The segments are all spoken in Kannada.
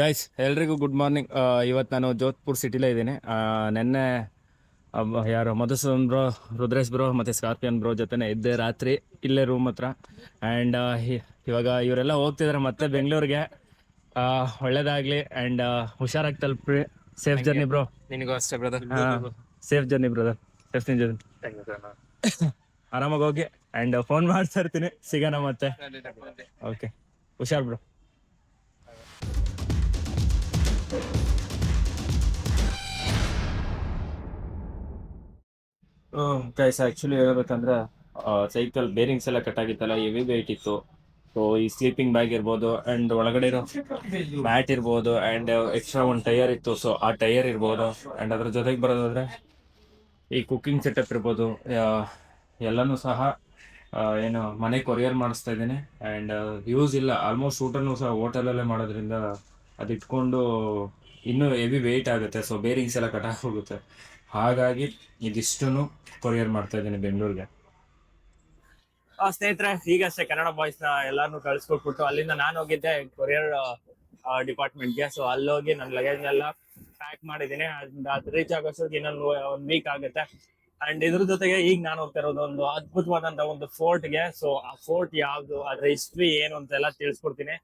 ಗೈಸ್ ಎಲ್ರಿಗೂ ಗುಡ್ ಮಾರ್ನಿಂಗ್ ಇವತ್ತು ನಾನು ಜೋಧ್ಪುರ್ ಸಿಟಿಲೇ ಇದ್ದೀನಿ. ನಿನ್ನೆ ಅಬ್ಬ ಯಾರು? ಮಧುಸೂದನ್ ಬ್ರೋ ರುದ್ರೇಶ್ ಬ್ರೋ ಮತ್ತು ಸ್ಕಾರ್ಪಿಯನ್ ಬ್ರೋ ಜೊತೆನೇ ಇದ್ದೆ ರಾತ್ರಿ ಇಲ್ಲೇ ರೂಮ್ ಹತ್ರ. ಆ್ಯಂಡ್ ಇವಾಗ ಇವರೆಲ್ಲ ಹೋಗ್ತಿದ್ದಾರೆ ಮತ್ತೆ ಬೆಂಗಳೂರಿಗೆ. ಒಳ್ಳೇದಾಗಲಿ ಆ್ಯಂಡ್ ಹುಷಾರಾಗಿ ತಲುಪ್ರಿ. ಸೇಫ್ ಜರ್ನಿ ಬ್ರೋ ನಿನಗೂ ಅಷ್ಟೇ brother safe journey brother safe journey ಆರಾಮಾಗಿ ಹೋಗಿ. ಆ್ಯಂಡ್ ಫೋನ್ ಮಾಡ್ತಾ ಇರ್ತೀನಿ. ಸಿಗೋಣ ಮತ್ತೆ. ಓಕೆ ಹುಷಾರ್ ಬ್ರೋ ಗೈಸ್ ಆ್ಯಕ್ಚುಲಿ ಹೇಳ್ಬೇಕಂದ್ರೆ ಸೈಕಲ್ ಬೇರಿಂಗ್ಸ್ ಎಲ್ಲ ಕಟ್ ಆಗಿತ್ತಲ್ಲ ಹೆವಿ ವೆಯ್ಟ್ ಇತ್ತು. ಸೊ ಈ ಸ್ಲೀಪಿಂಗ್ ಬ್ಯಾಗ್ ಇರ್ಬೋದು ಅಂಡ್ ಒಳಗಡೆ ಇರೋ ಮ್ಯಾಟ್ ಇರ್ಬೋದು ಅಂಡ್ ಎಕ್ಸ್ಟ್ರಾ ಒಂದು ಟೈರ್ ಇತ್ತು. ಸೊ ಆ ಟೈರ್ ಇರ್ಬೋದು ಅಂಡ್ ಅದ್ರ ಜೊತೆಗೆ ಬರೋದಾದ್ರೆ, ಈ ಕುಕ್ಕಿಂಗ್ ಸೆಟಪ್ ಇರ್ಬೋದು ಎಲ್ಲಾನು ಸಹ ಏನು, ಮನೆ ಕೊರಿಯರ್ ಮಾಡಿಸ್ತಾ ಇದ್ದೀನಿ. ಆ್ಯಂಡ್ ಯೂಸ್ ಇಲ್ಲ ಆಲ್ಮೋಸ್ಟ್ ಊಟನು ಸಹ ಹೋಟೆಲಲ್ಲೇ ಮಾಡೋದ್ರಿಂದ ಅದು ಇಟ್ಕೊಂಡು ಇನ್ನೂ ಹೆವಿ ವೆಯ್ಟ್ ಆಗುತ್ತೆ. ಸೊ ಬೇರಿಂಗ್ಸ್ ಎಲ್ಲ ಕಟ್ ಹೋಗುತ್ತೆ. ಹಾಗಾಗಿ ಇದಿಷ್ಟನ್ನು ಕೊರಿಯರ್ ಮಾಡ್ತಾ ಇದ್ದೀನಿ ಬೆಂಗಳೂರಿಗೆ. ಸ್ನೇಹಿತರೆ ಈಗಷ್ಟೇ ಕನ್ನಡ ಬಾಯ್ಸ್ನ ಎಲ್ಲಾರನು ಕಳ್ಸ್ಕೊಟ್ಬಿಟ್ಟು ಅಲ್ಲಿಂದ ನಾನು ಹೋಗಿದ್ದೆ ಕೊರಿಯರ್ ಡಿಪಾರ್ಟ್ಮೆಂಟ್ಗೆ ಸೊ ಅಲ್ಲೋಗಿ ನನ್ನ ಲಗೇಜ್ ಎಲ್ಲ ಪ್ಯಾಕ್ ಮಾಡಿದ್ದೀನಿ ಅದು ರೀಚ್ ಆಗೋಷ್ಟೊತ್ತಿಗೆ ಇನ್ನೊಂದು ಒಂದ್ ವೀಕ್ ಆಗುತ್ತೆ. ಅಂಡ್ ಇದ್ರ ಜೊತೆಗೆ ಈಗ ನಾನು ಹೋಗ್ತಾ ಇರೋದು ಒಂದು ಅದ್ಭುತವಾದಂತ ಒಂದು ಫೋರ್ಟ್ಗೆ ಸೊ ಆ ಫೋರ್ಟ್ ಯಾವ್ದು, ಅದ್ರ ಹಿಸ್ಟ್ರಿ ಏನು ಅಂತೆಲ್ಲ ತಿಳಿಸ್ಕೊಡ್ತೀನಿ.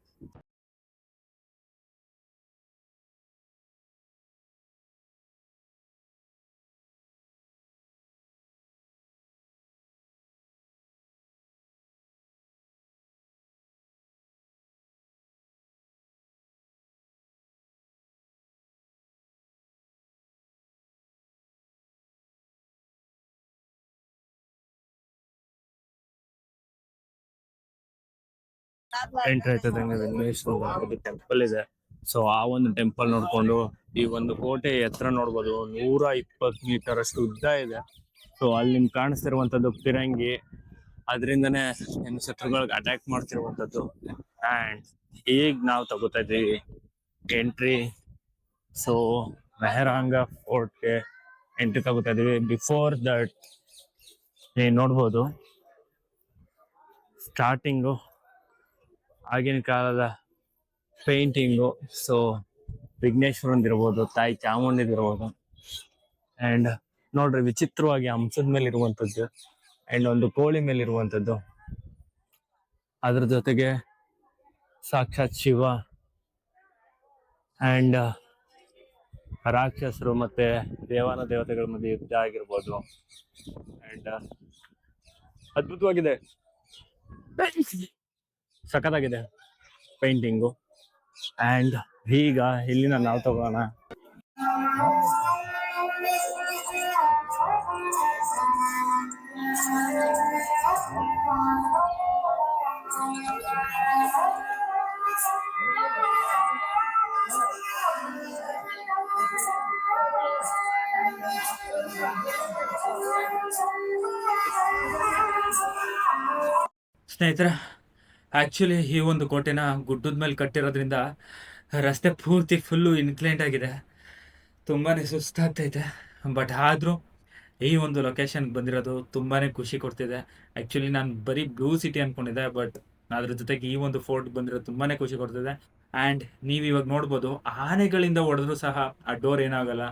ಎಂಟ್ರ್ ಆಯ್ತದಂಗೆ ಟೆಂಪಲ್ ಇದೆ. ಸೊ ಆ ಒಂದು ಟೆಂಪಲ್ ನೋಡ್ಕೊಂಡು ಈ ಒಂದು ಕೋಟೆ ಎತ್ತರ ನೋಡ್ಬೋದು. ನೂರ ಇಪ್ಪತ್ತು ಮೀಟರ್ ಅಷ್ಟು ಉದ್ದ ಇದೆ. ಸೊ ಅಲ್ಲಿ ನಿಮ್ಗೆ ಕಾಣಿಸ್ತಿರುವಂತದ್ದು ಫಿರಂಗಿ ಅದರಿಂದನೇ ಏನು ಶತ್ರುಗಳಿಗೆ ಅಟ್ಯಾಕ್ ಮಾಡ್ತಿರುವಂತದ್ದು ಅಂಡ್ ಈಗ ನಾವು ತಗೋತಾ ಇದ್ದೀವಿ ಎಂಟ್ರಿ ಸೊ ಮೆಹರಾಂಗ ಫೋರ್ಟ್ಗೆ ಎಂಟ್ರಿ ತಗೋತಾ ಇದೀವಿ ಬಿಫೋರ್ ದಟ್ ನೀವು ನೋಡ್ಬೋದು ಸ್ಟಾರ್ಟಿಂಗು ಆಗಿನ ಕಾಲದ ಪೇಂಟಿಂಗು ಸೊ ವಿಘ್ನೇಶ್ವರಂದಿರ್ಬೋದು ತಾಯಿ ಚಾಮುಂಡಿದಿರ್ಬೋದು ಅಂಡ್ ನೋಡ್ರಿ ವಿಚಿತ್ರವಾಗಿ ಹಂಸದ ಮೇಲೆ ಇರುವಂತದ್ದು ಅಂಡ್ ಒಂದು ಕೋಳಿ ಮೇಲೆ ಇರುವಂತದ್ದು ಅದ್ರ ಜೊತೆಗೆ ಸಾಕ್ಷಾತ್ ಶಿವ ಅಂಡ್ ರಾಕ್ಷಸರು ಮತ್ತೆ ದೇವಾನ ದೇವತೆಗಳ ಮಧ್ಯೆ ಯುದ್ಧ ಆಗಿರ್ಬೋದು ಅಂಡ್ ಅದ್ಭುತವಾಗಿದೆ. ಸಖತ್ತಾಗಿದೆ ಪೇಂಟಿಂಗು. ಆ್ಯಂಡ್ ಈಗ ಇಲ್ಲಿನ ನಾವು ತಗೋಣ. ಸ್ನೇಹಿತರೆ ಆ್ಯಕ್ಚುಲಿ ಈ ಒಂದು ಕೋಟೆನ ಗುಡ್ಡದ ಮೇಲೆ ಕಟ್ಟಿರೋದ್ರಿಂದ ರಸ್ತೆ ಪೂರ್ತಿ ಫುಲ್ಲು ಇನ್ಕ್ಲೈಂಟ್ ಆಗಿದೆ. ತುಂಬಾ ಸುಸ್ತಾಗ್ತೈತೆ. ಬಟ್ ಆದರೂ ಈ ಒಂದು ಲೊಕೇಶನ್ಗೆ ಬಂದಿರೋದು ತುಂಬಾ ಖುಷಿ ಕೊಡ್ತಿದೆ. ಆ್ಯಕ್ಚುಲಿ ನಾನು ಬರೀ ಬ್ಲೂ ಸಿಟಿ ಅಂದ್ಕೊಂಡಿದ್ದೆ ಬಟ್ ಅದ್ರ ಜೊತೆಗೆ ಈ ಒಂದು ಫೋರ್ಟ್ ಬಂದಿರೋದು ತುಂಬಾ ಖುಷಿ ಕೊಡ್ತಿದೆ. ಆ್ಯಂಡ್ ನೀವು ಇವಾಗ ನೋಡ್ಬೋದು, ಆನೆಗಳಿಂದ ಹೊಡೆದ್ರೂ ಸಹ ಆ ಡೋರ್ ಏನಾಗಲ್ಲ.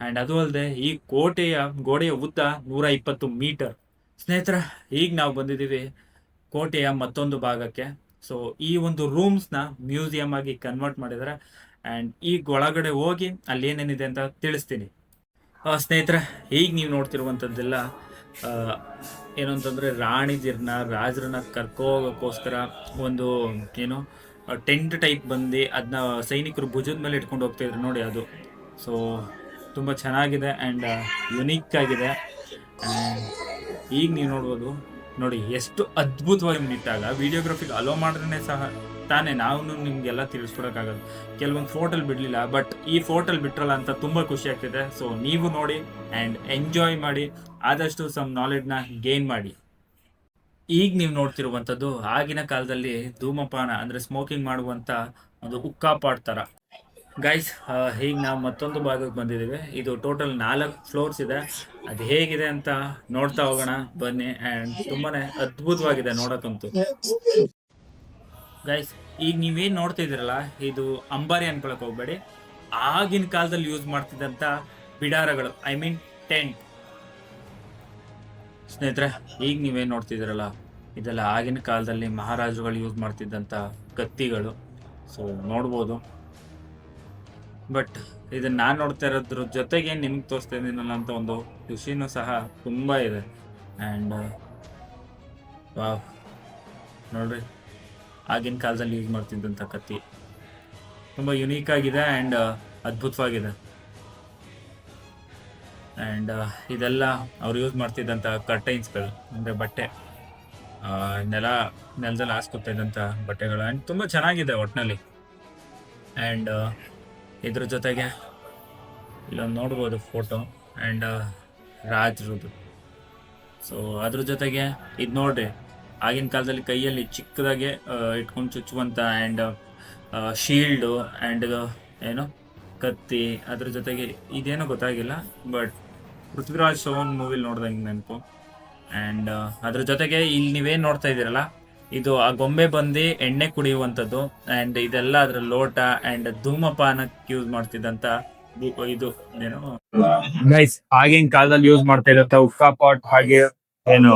ಆ್ಯಂಡ್ ಅದು ಅಲ್ಲದೆ ಈ ಕೋಟೆಯ ಗೋಡೆಯ ಉದ್ದ ನೂರ ಇಪ್ಪತ್ತು ಮೀಟರ್ ಸ್ನೇಹಿತರ, ಈಗ ನಾವು ಬಂದಿದ್ದೀವಿ ಕೋಟೆಯ ಮತ್ತೊಂದು ಭಾಗಕ್ಕೆ. ಸೊ ಈ ಒಂದು ರೂಮ್ಸ್ನ ಮ್ಯೂಸಿಯಂ ಆಗಿ ಕನ್ವರ್ಟ್ ಮಾಡಿದ್ದಾರೆ ಆ್ಯಂಡ್ ಈ ಒಳಗಡೆ ಹೋಗಿ ಅಲ್ಲಿ ಏನೇನಿದೆ ಅಂತ ತಿಳಿಸ್ತೀನಿ. ಸ್ನೇಹಿತರೆ, ಈಗ ನೀವು ನೋಡ್ತಿರುವಂಥದ್ದೆಲ್ಲ ಏನು ಅಂತಂದರೆ ರಾಣಿದಿರ್ನ ರಾಜರನ್ನ ಕರ್ಕೋಗೋಕ್ಕೋಸ್ಕರ ಒಂದು, ಏನು ಟೆಂಟ್ ಟೈಪ್ ಬಂದು ಅದನ್ನ ಸೈನಿಕರು ಭುಜದ ಮೇಲೆ ಇಟ್ಕೊಂಡು ಹೋಗ್ತಿದ್ರು ನೋಡಿ ಅದು. ಸೊ ತುಂಬ ಚೆನ್ನಾಗಿದೆ ಆ್ಯಂಡ್ ಯುನೀಕ್ ಆಗಿದೆ. ಈಗ ನೀವು ನೋಡ್ಬೋದು ನೋಡಿ, ಎಷ್ಟು ಅದ್ಭುತವಾಗಿ ನಿಂತಾಗ ವಿಡಿಯೋಗ್ರಫಿಗೆ ಅಲೋ ಮಾಡ್ರೇ ಸಹ ತಾನೇ ನಾವು ನಿಮಗೆಲ್ಲ ತಿಳಿಸ್ಕೊಡೋಕ್ಕಾಗಲ್ಲ. ಕೆಲವೊಂದು ಫೋಟೋಲ್ ಬಿಡಲಿಲ್ಲ ಬಟ್ ಈ ಫೋಟೋಲ್ ಬಿಟ್ರಲ್ಲ ಅಂತ ತುಂಬ ಖುಷಿ ಆಗ್ತಿದೆ. ಸೊ ನೀವು ನೋಡಿ ಆ್ಯಂಡ್ ಎಂಜಾಯ್ ಮಾಡಿ, ಆದಷ್ಟು ಸಮ್ ನಾಲೆಡ್ನ ಗೇನ್ ಮಾಡಿ. ಈಗ ನೀವು ನೋಡ್ತಿರುವಂಥದ್ದು ಆಗಿನ ಕಾಲದಲ್ಲಿ ಧೂಮಪಾನ ಅಂದರೆ ಸ್ಮೋಕಿಂಗ್ ಮಾಡುವಂಥ ಒಂದು ಉಕ್ಕಾಪಾಟ್ ಥರ. ಗೈಸ್ ಈಗ ನಾವು ಮತ್ತೊಂದು ಭಾಗಕ್ಕೆ ಬಂದಿದ್ದೀವಿ ಇದು ಟೋಟಲ್ ನಾಲ್ಕು ಫ್ಲೋರ್ಸ್ ಇದೆ. ಅದು ಹೇಗಿದೆ ಅಂತ ನೋಡ್ತಾ ಹೋಗೋಣ. ಬನ್ನಿ ಆ್ಯಂಡ್ ತುಂಬಾನೇ ಅದ್ಭುತವಾಗಿದೆ ನೋಡೋಕ್ಕಂತೂ. ಗೈಸ್ ಈಗ ನೀವೇನು ನೋಡ್ತಿದ್ದೀರಲ್ಲ ಇದು ಅಂಬಾರಿ ಅನ್ಕೊಳಕ್ ಹೋಗ್ಬೇಡಿ. ಆಗಿನ ಕಾಲದಲ್ಲಿ ಯೂಸ್ ಮಾಡ್ತಿದ್ದಂಥ ಬಿಡಾರಗಳು ಐ ಮೀನ್ ಟೆಂಟ್ ಸ್ನೇಹಿತರೆ, ಈಗ ನೀವೇನು ನೋಡ್ತಿದ್ದೀರಲ್ಲ ಇದೆಲ್ಲ ಆಗಿನ ಕಾಲದಲ್ಲಿ ಮಹಾರಾಜರುಗಳು ಯೂಸ್ ಮಾಡ್ತಿದ್ದಂಥ ಕತ್ತಿಗಳು ಸೊ ನೋಡ್ಬೋದು. ಬಟ್ ಇದನ್ನ ನಾನು ನೋಡ್ತಾ ಇರೋದ್ರ ಜೊತೆಗೆ ನಿಮ್ಗೆ ತೋರಿಸ್ತಾ ಇದ್ದೀನಲ್ಲ ಅಂತ ಒಂದು ಖುಷಿನೂ ಸಹ ತುಂಬ ಇದೆ. ಆ್ಯಂಡ್ ವಾವ್ ನೋಡ್ರಿ, ಆಗಿನ ಕಾಲದಲ್ಲಿ ಯೂಸ್ ಮಾಡ್ತಿದ್ದಂಥ ಕತ್ತಿ. ತುಂಬ ಯುನೀಕ್ ಆಗಿದೆ ಆ್ಯಂಡ್ ಅದ್ಭುತವಾಗಿದೆ. ಆ್ಯಂಡ್ ಇದೆಲ್ಲ ಅವ್ರು ಯೂಸ್ ಮಾಡ್ತಿದ್ದಂಥ ಕರ್ಟೈನ್ಸ್ಗಳು ಅಂದರೆ ಬಟ್ಟೆ. ನೆಲ, ನೆಲದಲ್ಲಿ ಹಾಸ್ಕೊತಾ ಇದ್ದಂಥ ಬಟ್ಟೆಗಳು. ಆ್ಯಂಡ್ ತುಂಬ ಚೆನ್ನಾಗಿದೆ ಒಟ್ಟಿನಲ್ಲಿ ಆ್ಯಂಡ್ ಇದ್ರ ಜೊತೆಗೆ ಇಲ್ಲೊಂದು ನೋಡ್ಬೋದು ಫೋಟೋ ಆ್ಯಂಡ್ ರಾಜ್ರದ್ದು. ಸೊ ಅದ್ರ ಜೊತೆಗೆ ಇದು ನೋಡ್ರಿ, ಆಗಿನ ಕಾಲದಲ್ಲಿ ಕೈಯಲ್ಲಿ ಚಿಕ್ಕದಾಗೆ ಇಟ್ಕೊಂಡು ಚುಚ್ಚುವಂಥ ಆ್ಯಂಡ್ ಶೀಲ್ಡು ಆ್ಯಂಡ್ ಏನು, ಕತ್ತಿ ಅದ್ರ ಜೊತೆಗೆ ಇದೇನೋ ಗೊತ್ತಾಗಿಲ್ಲ ಬಟ್ ಪೃಥ್ವಿರಾಜ್ ಸೌನ್ ಮೂವಿಲಿ ನೋಡ್ದಂಗೆ ನೆನಪು. ಆ್ಯಂಡ್ ಅದ್ರ ಜೊತೆಗೆ ಇಲ್ಲಿ ನೀವೇನು ನೋಡ್ತಾ ಇದ್ದೀರಲ್ಲ ಇದು ಆ ಗೊಂಬೆ ಬಂದು ಎಣ್ಣೆ ಕುಡಿಯುವಂಥದ್ದು ಆ್ಯಂಡ್ ಇದೆಲ್ಲ ಅದ್ರ ಲೋಟ ಆ್ಯಂಡ್ ಧೂಮಪಾನಕ್ಕೆ ಯೂಸ್ ಮಾಡ್ತಿದ್ದಂಥ ಇದು, ಏನು? ಗೈಸ್ ಆಗಿನ ಕಾಲದಲ್ಲಿ ಯೂಸ್ ಮಾಡ್ತಾ ಇದ್ದಂತ ಉಕ್ಕಾ ಪಾಟ್ ಹಾಗೆ ಏನು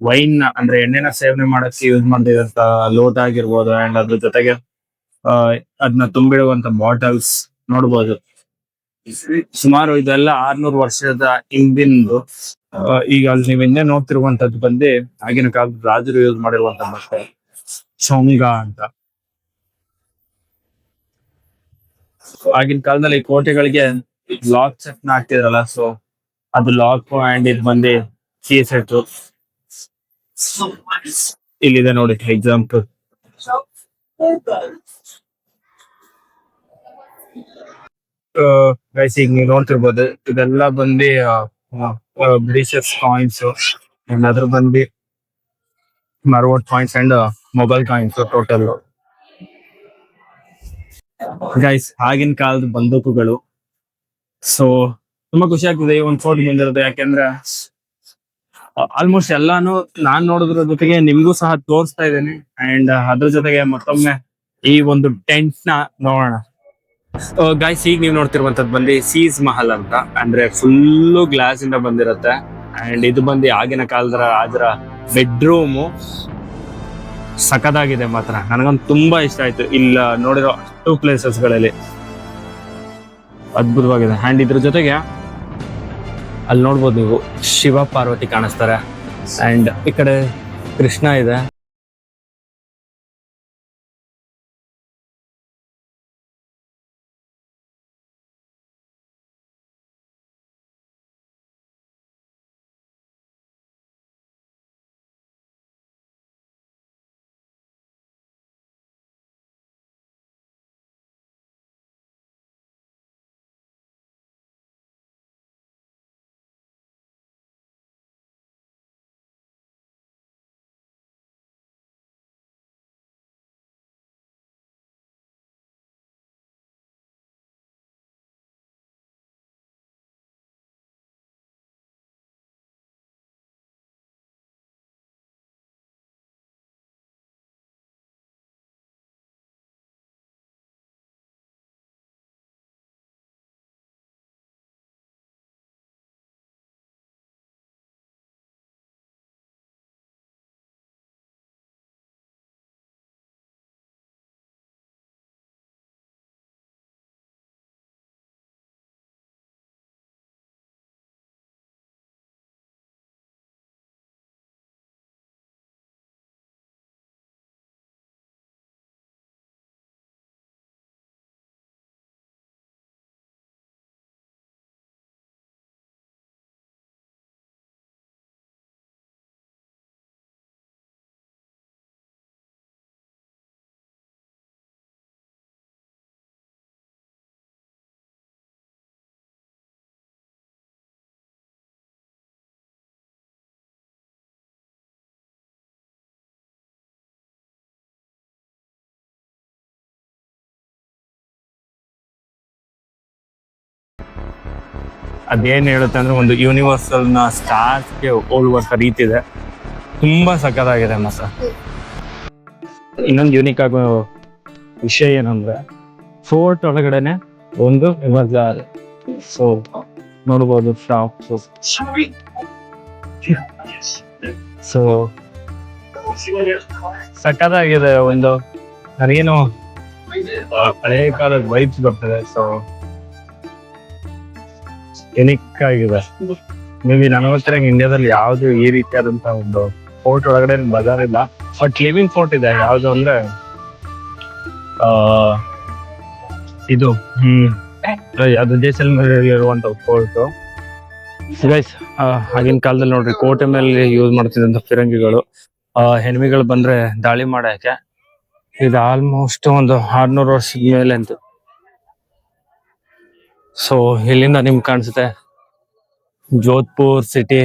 ವೈನ್ ಅಂದ್ರೆ ಎಣ್ಣೆನ ಸೇವನೆ ಮಾಡಕ್ಕೆ ಯೂಸ್ ಮಾಡ್ತಿದ್ದಂತ ಲೋಟ ಆಗಿರ್ಬೋದು ಅಂಡ್ ಅದ್ರ ಜೊತೆಗೆ ಅದನ್ನ ತುಂಬಿಡುವಂತ ಬಾಟಲ್ಸ್ ನೋಡ್ಬೋದು. ಸುಮಾರು ಇದೆಲ್ಲ ಆರ್ನೂರು ವರ್ಷದ ಹಿಂದಿಂದು ಈಗ ಅಲ್ಲಿ ನೀವು ಹಿಂದೆ ನೋಡ್ತಿರುವಂತದ್ದು ಬಂದು ಆಗಿನ ಕಾಲದ ರಾಜರು ಯೂಸ್ ಮಾಡಿರುವಂತ ಬಟ್ಟೆ ಚೊಂಗ ಅಂತ. ಆಗಿನ ಕಾಲದಲ್ಲಿ ಕೋಟೆಗಳಿಗೆ ಲಾಕ್ ಸೆಟ್ ಹಾಕ್ತಿದ್ರಲ್ಲ ಸೊ ಅದು ಲಾಕ್ ಅಂಡ್ ಇದು ಬಂದು ಸಿ ಸೆಟ್ ಇಲ್ಲಿದೆ ನೋಡಿ ಎಕ್ಸಾಂಪಲ್ ಗೈಸ್ ಈಗ ನೀವು ನೋಡ್ತಿರ್ಬೋದು, ಇದೆಲ್ಲ ಬಂದು ಬ್ರಿಷಸ್ ಕಾಯಿನ್ಸ್ ಅಂಡ್ ಅದ್ರ ಬಂದು ಮರ್ವೋಟ್ coins and mobile coins total guys ಆಗಿನ ಕಾಲದ ಬಂದೂಕುಗಳು. ಸೊ ತುಂಬಾ ಖುಷಿ ಆಗ್ತದೆ ಈ ಒಂದು ಫೋಟೋ ಬಂದಿರೋದು. ಯಾಕೆಂದ್ರೆ ಆಲ್ಮೋಸ್ಟ್ ಎಲ್ಲಾನು ನಾನ್ ನೋಡಿದ್ರ ಜೊತೆಗೆ ನಿಮ್ಗೂ ಸಹ ತೋರಿಸ್ತಾ ಇದ್ದೇನೆ. ಅಂಡ್ ಅದ್ರ ಜೊತೆಗೆ ಮತ್ತೊಮ್ಮೆ ಈ ಒಂದು ಟೆಂಟ್ನ ನೋಡೋಣ. ಗೈಸ್ ಈಗ ನೀವು ನೋಡ್ತಿರುವಂತದ್ದು ಬಂದು ಸೀಸ್ ಮಹಲ್ ಅಂತ. ಅಂದ್ರೆ ಫುಲ್ಲು ಗ್ಲಾಸ್ ಇಂದ ಬಂದಿರತ್ತೆ. ಅಂಡ್ ಇದು ಬಂದು ಆಗಿನ ಕಾಲದ ಅದರ ಬೆಡ್ರೂಮು ಸಖದಾಗಿದೆ ಮಾತ್ರ. ನನಗಂತೂ ತುಂಬಾ ಇಷ್ಟ ಆಯ್ತು. ಇಲ್ಲ, ನೋಡಿರೋ ಅಷ್ಟು ಪ್ಲೇಸಸ್ಗಳಲ್ಲಿ. ಅದ್ಭುತವಾಗಿದೆ. ಅಂಡ್ ಇದ್ರ ಜೊತೆಗೆ ಅಲ್ಲಿ ನೋಡ್ಬೋದು ನೀವು ಶಿವ ಪಾರ್ವತಿ ಕಾಣಿಸ್ತಾರೆ. ಅಂಡ್ ಈ ಕಡೆ ಕೃಷ್ಣ ಇದೆ. ಅದೇನ್ ಹೇಳುತ್ತೆ ಅಂದ್ರೆ ಒಂದು ಯೂನಿವರ್ಸಲ್ನ ಸ್ಟಾರ್ಸ್ಗೆ ಹೋಲುವಂಥ ರೀತಿ ಇದೆ. ತುಂಬಾ ಸಖತ್ತಾಗಿದೆ ಮಸ ಇನ್ನೊಂದು ಯೂನಿಕ್ ಆಗೋ ವಿಷಯ ಏನಂದ್ರೆ ಫೋರ್ಟ್ ಒಳಗಡೆನೆ ಒಂದು ಮಜಾರ್ ಸೊ ನೋಡ್ಬೋದು ಸೊ ಸಖತ್ತಾಗಿದೆ ಒಂದು ನನಗೇನು ಹಳೆ ಕಾಲದ ವೈಬ್ಸ್ ಬರ್ತದೆ. ಸೊ ಯುನಿಕ್ ಆಗಿದೆ ಮೇ ಬಿ ನನಗೆ ಗೊತ್ತಿರೋ ಇಂಡಿಯಾದಲ್ಲಿ ಯಾವ್ದು ಈ ರೀತಿಯಾದಂತ ಒಂದು ಫೋರ್ಟ್ ಒಳಗಡೆ ಬಜಾರ್ ಇಲ್ಲ. ಬಟ್ ಲಿವಿಂಗ್ ಫೋರ್ಟ್ ಇದೆ. ಯಾವ್ದು ಅಂದ್ರೆ ಇದು, ಹ್ಮ್, ಅದು ಜೈಸಲ್ಮೇರ್ ಇರುವಂತ ಫೋರ್ಟ್ ಗೈಸ್ ಆಗಿನ ಕಾಲದಲ್ಲಿ ನೋಡ್ರಿ ಕೋಟೆ ಮೇಲೆ ಯೂಸ್ ಮಾಡ್ತಿದ್ದಂತ ಫಿರಂಗಿಗಳು ಹೆಣ್ಮಿಗಳು ಬಂದ್ರೆ ದಾಳಿ ಮಾಡಕ್ಕೆ. ಇದು ಆಲ್ಮೋಸ್ಟ್ ಒಂದು ಆರ್ನೂರು ವರ್ಷದ ಮೇಲೆ ಅಂತ. ಸೊ ಇಲ್ಲಿಂದ ನಿಮ್ಗೆ ಕಾಣಿಸುತ್ತೆ Jodhpur city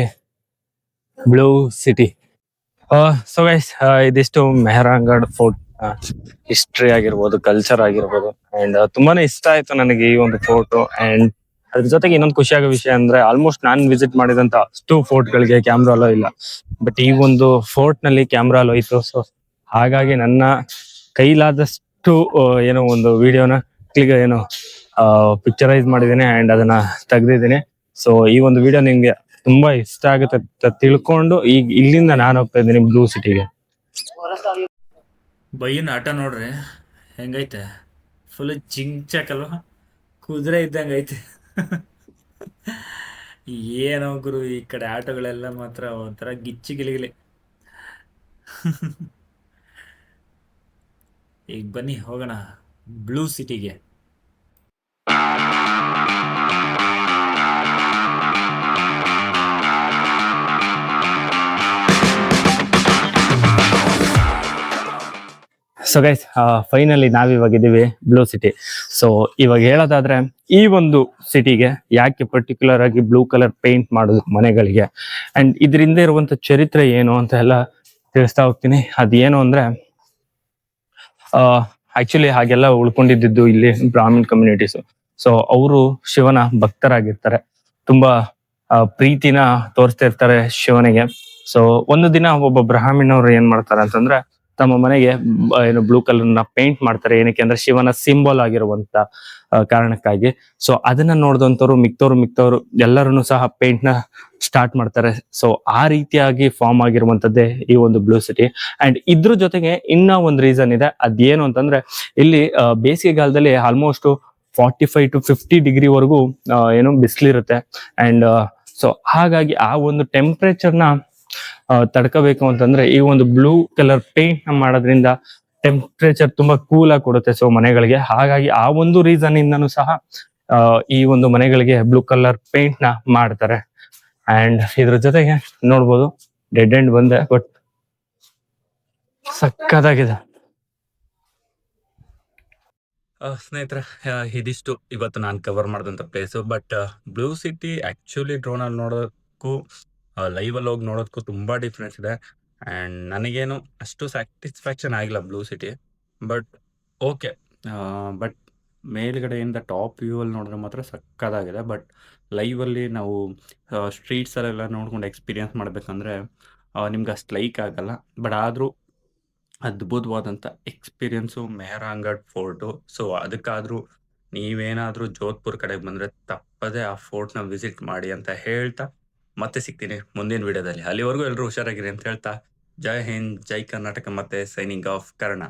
blue city so guys ಇದಿಷ್ಟು ಮೆಹರಾಂಗಡ್ ಫೋರ್ಟ್ ಹಿಸ್ಟ್ರಿ ಆಗಿರ್ಬೋದು ಕಲ್ಚರ್ ಆಗಿರ್ಬೋದು ಅಂಡ್ ತುಂಬಾನೇ ಇಷ್ಟ ಆಯ್ತು ನನಗೆ ಈ ಒಂದು ಫೋಟೋ ಅಂಡ್ ಅದ್ರ ಜೊತೆಗೆ ಇನ್ನೊಂದು ಖುಷಿಯಾಗೋ ವಿಷಯ ಅಂದ್ರೆ ಆಲ್ಮೋಸ್ಟ್ ನಾನ್ ವಿಸಿಟ್ ಮಾಡಿದಂತ ಅಷ್ಟು ಫೋರ್ಟ್ ಗಳಿಗೆ ಕ್ಯಾಮ್ರಾ ಅಲೋ ಇಲ್ಲ. ಬಟ್ ಈ ಒಂದು ಫೋರ್ಟ್ನಲ್ಲಿ ಕ್ಯಾಮ್ರಾ ಅಲೋ ಇತ್ತು ಸೊ ಹಾಗಾಗಿ ನನ್ನ ಕೈಲಾದಷ್ಟು ಏನೋ ಒಂದು ವಿಡಿಯೋನ ಕ್ಲಿಕ್ ಏನೋ ಪಿಕ್ಚರೈಸ್ ಮಾಡಿದ್ದೀನಿ ಅಂಡ್ ಅದನ್ನ ತೆಗ್ದಿದ್ದೀನಿ. ಸೊ ಈ ಒಂದು ವಿಡಿಯೋ ನಿಮ್ಗೆ ತುಂಬಾ ಇಷ್ಟ ಆಗುತ್ತೆ ತಿಳ್ಕೊಂಡು ಈಗ ಇಲ್ಲಿಂದ ನಾನು ಹೋಗ್ತಾ ಇದ್ದೀನಿ ಬ್ಲೂ ಸಿಟಿಗೆ ಬೈಯನ್ ಆಟ ನೋಡ್ರಿ, ಹೆಂಗೈತೆ? ಫುಲ್ ಜಿಂಚಾಕಲ್ವ? ಕುದುರೆ ಇದ್ದಂಗೆ ಐತೆ. ಏನೋ ಗುರು, ಈ ಕಡೆ ಆಟೋಗಳೆಲ್ಲ ಮಾತ್ರ ಒಂಥರ ಗಿಚ್ಚಿ ಗಿಲಿಗಿಲಿ. ಈಗ ಬನ್ನಿ, ಹೋಗೋಣ ಬ್ಲೂ ಸಿಟಿಗೆ ಸೊ ಗೈಸ್ ಫೈನಲಿ ನಾವಿವಾಗ ಇದ್ದೀವಿ ಬ್ಲೂ ಸಿಟಿ ಸೊ ಇವಾಗ ಹೇಳೋದಾದ್ರೆ ಈ ಒಂದು ಸಿಟಿಗೆ ಯಾಕೆ ಪರ್ಟಿಕ್ಯುಲರ್ ಆಗಿ ಬ್ಲೂ ಕಲರ್ ಪೇಂಟ್ ಮಾಡೋದು ಮನೆಗಳಿಗೆ? ಅಂಡ್ ಇದರಿಂದ ಇರುವಂತ ಚರಿತ್ರೆ ಏನು ಅಂತ ಎಲ್ಲ ತಿಳಿಸ್ತಾ ಹೋಗ್ತೀನಿ. ಅದೇನು ಅಂದ್ರೆ ಆಕ್ಚುಲಿ ಹಾಗೆಲ್ಲ ಉಳ್ಕೊಂಡಿದ್ದು ಇಲ್ಲಿ ಬ್ರಾಹ್ಮಿನ್ ಕಮ್ಯುನಿಟೀಸ್ ಸೊ ಅವರು ಶಿವನ ಭಕ್ತರಾಗಿರ್ತಾರೆ. ತುಂಬಾ ಪ್ರೀತಿನ ತೋರಿಸ್ತಾ ಇರ್ತಾರೆ ಶಿವನಿಗೆ. ಸೊ ಒಂದು ದಿನ ಒಬ್ಬ ಬ್ರಾಹ್ಮಣರು ಏನ್ ಮಾಡ್ತಾರೆ ಅಂತಂದ್ರೆ ತಮ್ಮ ಮನೆಗೆ ಏನು ಬ್ಲೂ ಕಲರ್ನ ಪೇಂಟ್ ಮಾಡ್ತಾರೆ. ಏನಕ್ಕೆ ಅಂದ್ರೆ ಶಿವನ ಸಿಂಬಲ್ ಆಗಿರುವಂತ ಕಾರಣಕ್ಕಾಗಿ. ಸೊ ಅದನ್ನ ನೋಡಿದಂತವ್ರು ಮಿಕ್ತವ್ರು ಮಿಕ್ತವ್ರು ಎಲ್ಲರನ್ನು ಸಹ ಪೇಂಟ್ನ ಸ್ಟಾರ್ಟ್ ಮಾಡ್ತಾರೆ. ಸೊ ಆ ರೀತಿಯಾಗಿ ಫಾರ್ಮ್ ಆಗಿರುವಂತದ್ದೇ ಈ ಒಂದು ಬ್ಲೂ ಸಿಟಿ ಅಂಡ್ ಇದ್ರ ಜೊತೆಗೆ ಇನ್ನ ಒಂದು ರೀಸನ್ ಇದೆ. ಅದೇನು ಅಂತಂದ್ರೆ, ಇಲ್ಲಿ ಬೇಸಿಗೆಗಾಲದಲ್ಲಿ almost forty five to fifty degree ವರೆಗೂ ಏನು ಬಿಸಿಲಿರುತ್ತೆ. ಅಂಡ್ ಸೊ ಹಾಗಾಗಿ ಆ ಒಂದು ಟೆಂಪರೇಚರ್ನ ತಡ್ಕೋಬೇಕು ಅಂತಂದ್ರೆ ಈ ಒಂದು ಬ್ಲೂ ಕಲರ್ ಪೇಂಟ್ನ ಮಾಡೋದ್ರಿಂದ ಟೆಂಪರೇಚರ್ ತುಂಬಾ ಕೂಲ್ ಆಗಿ ಕೊಡುತ್ತೆ ಸೊ ಮನೆಗಳಿಗೆ. ಹಾಗಾಗಿ ಆ ಒಂದು ರೀಸನ್ ಇಂದನು ಸಹ ಈ ಒಂದು ಮನೆಗಳಿಗೆ ಬ್ಲೂ ಕಲರ್ ಪೇಂಟ್ನ ಮಾಡ್ತಾರೆ. ಅಂಡ್ ಇದ್ರ ಜೊತೆಗೆ ನೋಡ್ಬೋದು ಡೆಡ್ ಎಂಡ್ ಬಂದೆ ಬಟ್ ಸಕ್ಕದಾಗಿದೆ ಸ್ನೇಹಿತರ ಇದಿಷ್ಟು ಇವತ್ತು ನಾನು ಕವರ್ ಮಾಡಿದಂಥ place but blue city actually ಡ್ರೋನಲ್ಲಿ ನೋಡೋದಕ್ಕೂ ಲೈವಲ್ಲಿ ಹೋಗಿ ನೋಡೋದಕ್ಕೂ ತುಂಬ ಡಿಫ್ರೆನ್ಸ್ ಇದೆ. ಆ್ಯಂಡ್ ನನಗೇನು ಅಷ್ಟು ಸ್ಯಾಟಿಸ್ಫ್ಯಾಕ್ಷನ್ ಆಗಿಲ್ಲ blue city but okay but ಮೇಲ್ಗಡೆಯಿಂದ ಟಾಪ್ ವ್ಯೂ ಅಲ್ಲಿ ನೋಡಿದ್ರೆ ಮಾತ್ರ ಸಕ್ಕದಾಗಿದೆ. ಬಟ್ ಲೈವಲ್ಲಿ ನಾವು ಸ್ಟ್ರೀಟ್ಸಲ್ಲೆಲ್ಲ ನೋಡ್ಕೊಂಡು ಎಕ್ಸ್ಪೀರಿಯನ್ಸ್ ಮಾಡಬೇಕಂದ್ರೆ ನಿಮ್ಗೆ ಅಷ್ಟು ಲೈಕ್ ಆಗಲ್ಲ. ಬಟ್ ಆದರೂ ಅದ್ಭುತವಾದಂಥ ಎಕ್ಸ್ಪೀರಿಯನ್ಸು ಮೆಹರಾಂಗಡ್ ಫೋರ್ಟು ಸೊ ಅದಕ್ಕಾದರೂ ನೀವೇನಾದರೂ ಜೋಧ್ಪುರ್ ಕಡೆಗೆ ಬಂದರೆ ತಪ್ಪದೇ ಆ ಫೋರ್ಟ್ನ ವಿಸಿಟ್ ಮಾಡಿ ಅಂತ ಹೇಳ್ತಾ ಮತ್ತೆ ಸಿಗ್ತೀನಿ ಮುಂದಿನ ವಿಡಿಯೋದಲ್ಲಿ. ಅಲ್ಲಿವರೆಗೂ ಎಲ್ಲರೂ ಹುಷಾರಾಗಿರಿ ಅಂತ ಹೇಳ್ತಾ, ಜೈ ಹಿಂದ್, ಜೈ ಕರ್ನಾಟಕ, ಮತ್ತೆ ಸೈನಿಂಗ್ ಆಫ್ ಕರ್ಣ.